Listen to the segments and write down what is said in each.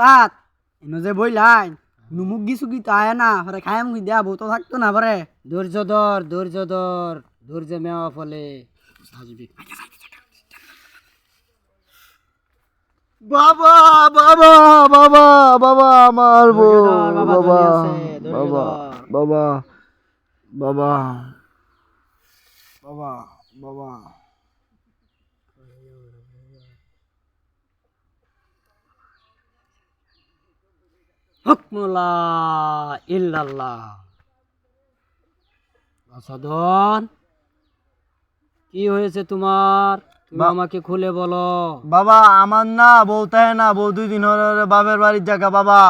ওস্তাদ এনে যে বইলাই নুমুক গিছু কি না? হরে খায়াম কি দেয়া বউ তো থাকতো না পরে ধৈর্য ধর ধৈর্য ধর ধৈর্য মেওয়া ফলে। আসবি বাবা বাবা বাবা বাবা আমার বউ বাবা, বাবা বাবা বাবা বাবা বাবা। হুকমুলা ইল্লাল্লাহ। সাধন কি হয়েছে তোমার? তুমি আমাকে খুলে বলো। বাবা আমার না বউ তাই না বউ দুই দিন হলো রে বাপের বাড়ির জায়গা বাবা।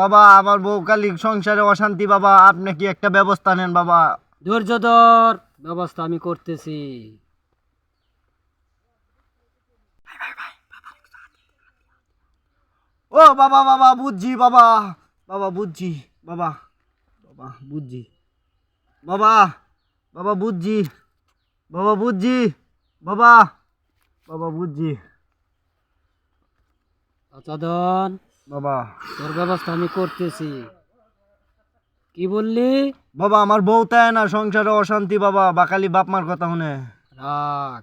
বাবা আমার বউ কালি সংসারে অশান্তি বাবা। আপনি কি একটা ব্যবস্থা নেন বাবা? ধৈর্য ধর ব্যবস্থা আমি করতেছি। ও বাবা বাবা বুঝছি বাবা। বাবা বুঝছি বাবা বাবা বুঝছি বাবা বাবা বুঝছি বাবা বুঝছি বাবা বাবা বুঝছি। সাধন বাবা। তোর ব্যবস্থা আমি করতেছি। কি বললি? বাবা আমার বউ তাই না সংসারে অশান্তি বাবা বাকালি বাপ মার কথা শুনে। রাখ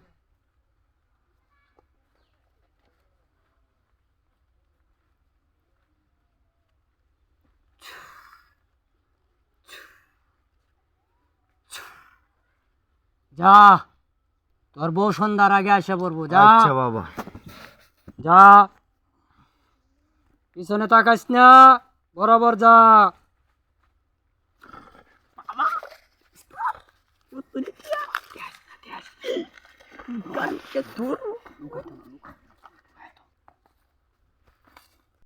যা তোর বউ সন্ধ্যার আগে আসে পড়ব যা। আচ্ছা বাবা। যা। পিছনে তাকাইস না বরাবর যা।